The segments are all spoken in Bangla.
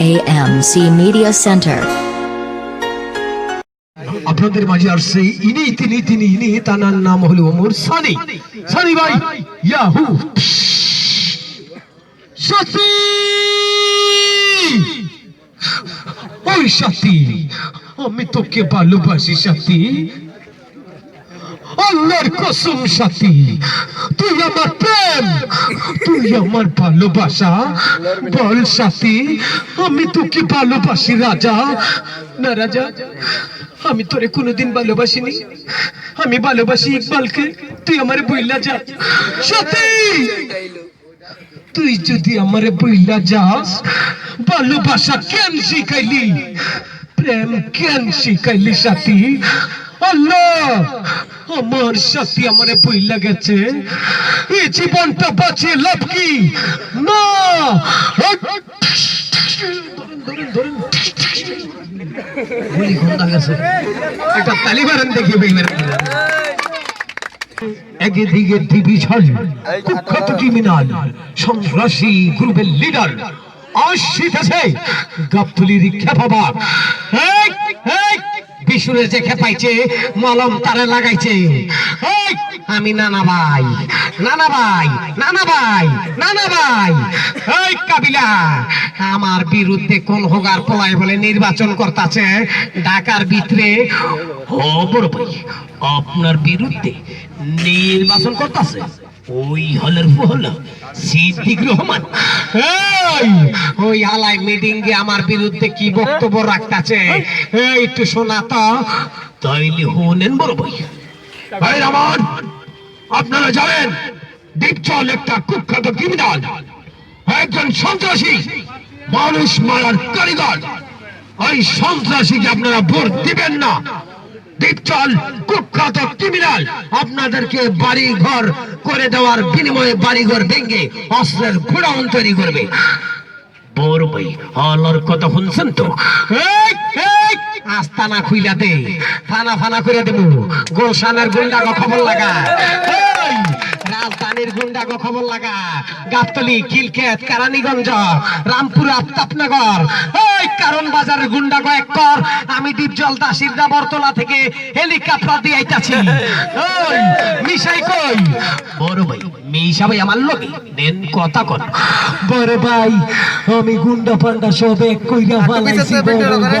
AMC Media Center. আপনাদের মাঝে আসছে ইনি, তিনি তিনি, ইনি, তানার নাম হলো ওমর সানি। সানি ভাই, ইয়াহু। সাথী! ওই সাথী, আমি তোকে ভালোবাসি সাথী। আল্লাহর কসম সাথী, তুই আমার প্রেম। তুই আমার ভালোবাসা। বল সাথী, আমি তোকে ভালোবাসি রাজা। না রাজা, আমি তোরে কোনোদিন ভালোবাসিনি। আমি ভালোবাসি ইকবালকে, তুই আমারে বইলা যা। সাথী, তুই যদি আমারে বইলা যাস, ভালোবাসা কেন শিখাইলি? প্রেম কেন শিখাইলি সাথী? আল্লাহ! আমার সাথী আমারে বইলা গেছে। এই জীবনটা লাভ কি? না! গুলি ঘণ্টা গেছে। একটা তালিবান দেখি সন্ত্রাসী গ্রুপের লিডার আসিতেছে গাবতলির বিশুরে যে খেপাইছে মলম তারে লাগাইছে। আমি নানা ভাই নানা ভাই নানা ভাই নানা ভাই। এই কাবিলা, আমার বিরুদ্ধে কোন হোগার পলাই বলে নির্বাচন করতেছে, ঢাকার ভিতরে। ও বড় ভাই, আপনার বিরুদ্ধে নির্বাচন করতেছে? ওই হলের হল সিদ্দিক রহমান। এই, ওই আলাই মিটিং এ আমার বিরুদ্ধে কি বক্তব্য রাখতেছে? এই একটু শোনা তো। তাইলে হনেন বড় ভাই। ভাই আমার আপনারা জানেন দীপচল একটা কুখ্যাত ক্রিমিনাল। একজন সন্ত্রাসী মানুষ মারার কারিগর। ওই সন্ত্রাসীকে আপনারা ভোট দিবেন না। দীপচল কুখ্যাত ক্রিমিনাল আপনাদেরকে বাড়ি ঘর করে দেওয়ার বিনিময়ে বাড়ি ঘর ভেঙে অস্ত্রের ঘোড়াউন তৈরি করবে। বড় ভাই অলর কথা শুনছেন তো? আস্তানা খুইলা দে, ফানা ফানা করে দেবো, গোলশানের গুন্ডা খবর লাগা রাজধানীর গুন্ডা গো খবর লাগা। গাবতলি কিলকেত কারানীগঞ্জ রামপুর আফতাবনগর। এই কারণ বাজারের গুন্ডা গো এক কর আমি দীপজল দাসির বরতলা থেকে হেলিকপ্টার দিয়ে আইতাছি। ওই মিশাই কই? বড় ভাই মিশা ভাই আমার লোকে দেন কথা কর বড় ভাই আমি গুন্ডা পান্ডা সব এক কইরা ফালাইছি বড় ভাই।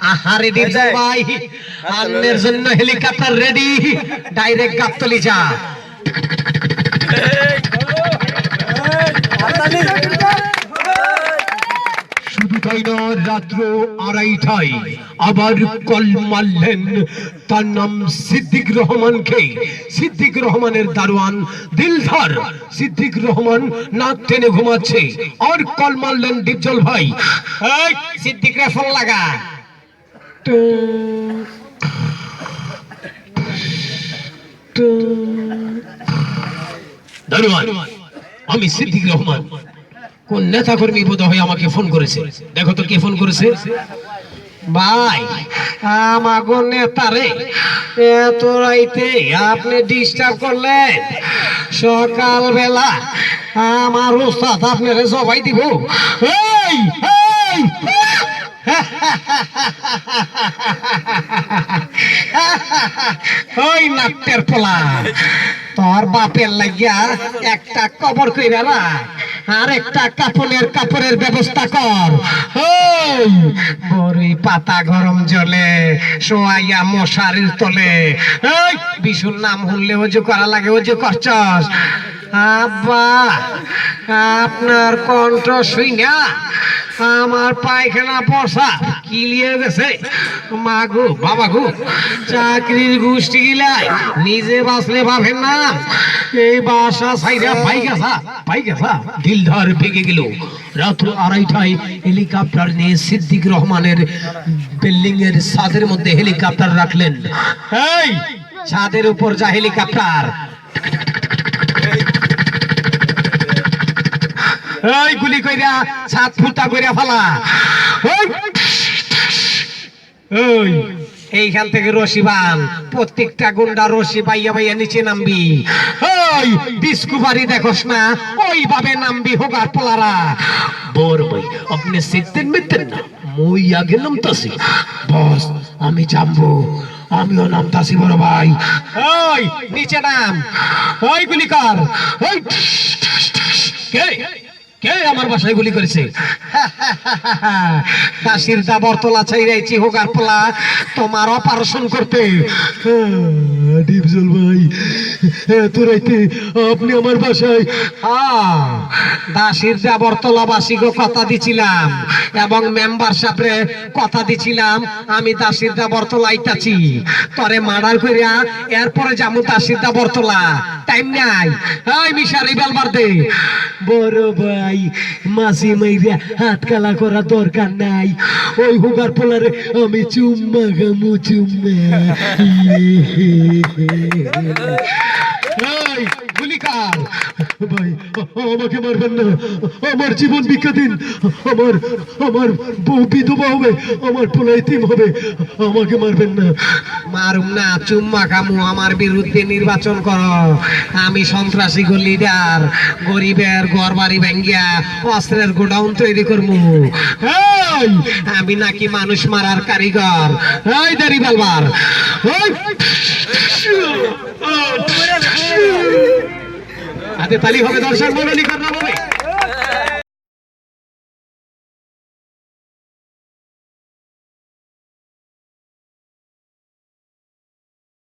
আহারে দিরজান ভাই আন্নের জন্য হেলিকপ্টার রেডি ডাইরেক্ট গাবতলি যা। শুধু তাই নয় রাত্র আড়াইটায় আবার কল মারলেন। তার নাম সিদ্দিক রহমানকে। সিদ্দিক রহমানের দারোয়ান দিলধার। সিদ্দিক রহমান নাক টেনে ঘুমাচ্ছে। আর কল মারলেন ডিপজল ভাই। সিদ্দিক রে ফোন লাগা। দারোয়ান আমি সিদ্দিক রহমান। কোন নেতা কর্মী বোধ হয় আমাকে ফোন করেছে? দেখো তো কে ফোন করেছে। ভাই, আমাগো নেতারে এত রাইতে আপনি ডিস্টার্ব করলেন। সকাল বেলা আমার উস্তাদ আপনারে জবাই দিব। ওই নাট্যের পোলা, তোর বাপের লাগিয়া একটা কবর কইরা না আর একটা কাপড়ের কাপড়ের ব্যবস্থা কর। বড়ই পাতা গরম জলে সোয়াইয়া মশারির তলে। বিশুর নাম শুনলে ওজু করা লাগে ওজু করছস? আব্বা, আপনার কণ্ঠ শুই না আমার পায়খানা পয়সা কিলিয়ে গেছে। মা গো বাবা গো চাকরির গোষ্ঠী গিলাই নিজে বাঁচলে পাবেন না এই বাসা সাইরা পাই গেছা পাই গেছা দিলদার ভেঙে গেল। রাত্র আড়াইটায় হেলিকপ্টার নিয়ে সিদ্দিক রহমানের বিল্ডিং এর ছাদের মধ্যে হেলিকপ্টার রাখলেন। এই ছাদের উপর যা হেলিকপ্টার। এই গুলি কইরা ছাদ ফুটা কইরা ফালা! এই এইখান থেকে রশি বান। প্রত্যেকটা গুন্ডা রশি পাইয়া পাইয়া নিচে নামবি। এই ডিসকভারি দেখোস না? ওইভাবে নামবি হোগার পোলারা। বর ভাই, আপনি শিখতেন মিতেন না? মই আগে নামতাছি। বস, আমি জানব আমিও নামতাছি বড় ভাই। ওই, নিচে নাম। ওই গুলি কর। ওই। কে? কে আমার বাসায় গুলি করেছে? দাসির দা বর্তলা চাইরাইছি হোগার পোলা তোমার অপারেশন করতে। ডিপজল ভাই রাইতে আপনি আমার বাসায়। হ্যাঁ, দাসির কথা দিছিলাম এবং মেম্বার সাহেবরে কথা দিছিলাম আমি দাসির দা তরে মার্ডার করিয়া এরপরে যামু দাসির দা বর্তলা টাইম নাই। এই মিশা রিবেল দে। বড় ভাই। মাসি মাইরা হাত কালা করা দরকার নাই। ওই হুগার পোলারে আমি চুম্মা গামু চুম্মা। গুলি কার? ভাই আমাকে মারবেন না। আমার জীবন ভিক্ষা দিন। আমার আমার বউ বিধবা হবে। আমার পোলা এতিম হবে। আমাকে মারবেন না। মারুম না চুম্মা কামু আমার বিরুদ্ধে নির্বাচন করো। আমি সন্ত্রাসী লিডার গরিবের ঘর বাড়ি ভেঙ্গিয়া অস্ত্রের গোডাউন তৈরি করব এই, আমি নাকি মানুষ মারার কারিগর। এই দাড়ি বেলবার। হাতে তালি হবে দর্শক মনোনীকরণ হবে